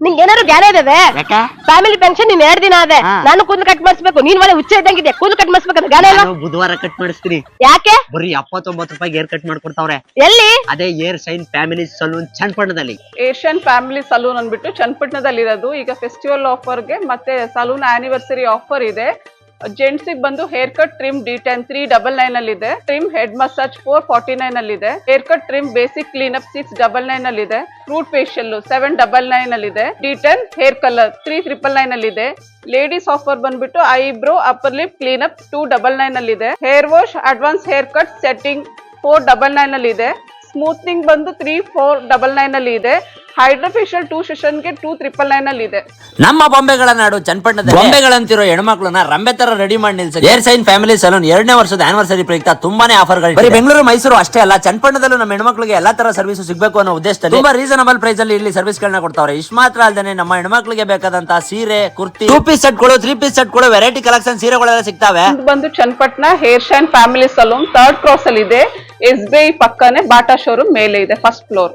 ನಿಂಗೆ ಏನಾದ್ರು ಜ್ಞಾನ ಇದಾವೆ? ಯಾಕ? ಫ್ಯಾಮಿಲಿ ಫಂಕ್ಷನ್ ನೀನ್ ಎರಡ್ ದಿನ ಅದೇ ಹಾ. ನಾನು ಕೂದಲು ಕಟ್ ಮಾಡಿಸ್ಬೇಕು ನೀನ್ ಒಳ್ಳೆ ಹುಚ್ಚ ಇದ್ದಂಗಿದೆ ಕೂದಲು ಕಟ್ ಮಾಡಿಸ್ಬೇಕಂತ ಗ್ಯಾರ ಇಲ್ಲ ನಾನು ಬುಧವಾರ ಕಟ್ ಮಾಡಿಸ್ತೀನಿ. ಯಾಕೆ? ಬರೀ ಎಪ್ಪತ್ತೊಂಬತ್ತು ರೂಪಾಯಿ ಏರ್ ಕಟ್ ಮಾಡ್ಕೊಡ್ತಾವ್ರೆ. ಎಲ್ಲಿ? ಅದೇ ಏರ್ ಶೈನ್ ಫ್ಯಾಮಿಲಿ ಸಲೂನ್ ಚನ್ನಪಟ್ಟಣದಲ್ಲಿ. ಏಷ್ಯನ್ ಫ್ಯಾಮಿಲಿ ಸಲೂನ್ ಅಂದ್ಬಿಟ್ಟು ಚನ್ನಪಟ್ಟಣದಲ್ಲಿರೋದು. ಈಗ ಫೆಸ್ಟಿವಲ್ ಆಫರ್ಗೆ ಮತ್ತೆ ಸಲೂನ್ ಆನಿವರ್ಸರಿ ಆಫರ್ ಇದೆ. ಜೆಂಟ್ಸಿಗೆ ಬಂದು haircut trim detan three double nine ಅಲ್ಲಿ ಇದೆ trim head massage four forty nine ಅಲ್ಲಿ ಇದೆ haircut trim basic clean up six double nine ಅಲ್ಲಿ ಇದೆ fruit facial seven double nine ಅಲ್ಲಿ ಇದೆ detan hair colour three triple nine ಅಲ್ಲಿ ಇದೆ ಲೇಡೀಸ್ ಆಫರ್ ಬಂದ್ಬಿಟ್ಟು eyebrow upper lip clean up two double nine ಅಲ್ಲಿ ಇದೆ hair wash advance haircut setting four double nine ಅಲ್ಲಿ ಇದೆ ಸ್ಮೂತ್ನಿಂಗ್ ಬಂದು ತ್ರೀ ಫೋರ್ ಡಬಲ್ ನೈನ್ ಅಲ್ಲಿ ಇದೆ ಹೈಡ್ರೋಫೇಶಿಯಲ್ ಟೂ ಸೆಷನ್ಗೆ ಟೂ ಟ್ರಿಪಲ್ ನೈನ್ ಅಲ್ಲಿ ಇದೆ. ನಮ್ಮ ಬೊಂಬೆಗಳ ನಾಡು ಚನ್ನಪಟ್ಟಣದ ಬೊಂಬೆಗಳಂತಿರೋ ಹೆಣ್ಮಕ್ಳನ್ನ ರಂಬೆ ತರ ರೆಡಿ ಮಾಡಿ ನಿಲ್ಸಿ ಏರ್ ಸೈನ್ ಫ್ಯಾಮಿಲಿ ಸಲೂನ್ ಎರಡನೇ ವರ್ಷದ ಆನಿವರ್ಸರಿ ಪ್ರಯುಕ್ತ ತುಂಬಾನೇ ಆಫರ್ಗಳು ಬರೀ ಬೆಂಗಳೂರು ಮೈಸೂರು ಅಷ್ಟೇ ಅಲ್ಲ ಚನ್ನಪಟ್ಟಣದಲ್ಲೂ ನಮ್ಮ ಹೆಣ್ಮಕ್ಳಿಗೆ ಎಲ್ಲಾ ತರ ಸರ್ವಿಸ್ ಸಿಗಬೇಕು ಅನ್ನೋ ಉದ್ದೇಶದಲ್ಲಿ ತುಂಬಾ ರೀಸನಬಲ್ ಪ್ರೈಸ್ ಅಲ್ಲಿ ಇಲ್ಲಿ ಸರ್ವಿಸ್ ಗಳನ್ನ ಕೊಡ್ತಾವ್ರೆ. ಇಷ್ಟ ಮಾತ್ರ ಅಲ್ಲದೆ ನಮ್ಮ ಹೆಣ್ಮಕ್ಳಿಗೆ ಬೇಕಾದಂತ ಸೀರೆ ಕುರ್ತಿ. ಟೂ ಪೀಸ್ ಸೆಟ್ಗಳು ತ್ರೀ ಪೀಸ್ ಸೆಟ್ಗಳು ವೆರೈಟಿ ಕಲೆಕ್ಷನ್ ಸೀರೆಗಳೆಲ್ಲ ಸಿಗ್ತಾವೆ. ಇದು ಬಂದು Channapatna hair shine family saloon third cross ಅಲ್ಲಿ ಇದೆ. ಎಸ್ ಬಿ ಐ ಪಕ್ಕನೆ ಬಾಟಾ ಶೋರೂಮ್ ಮೇಲೆ ಇದೆ ಫಸ್ಟ್ ಫ್ಲೋರ್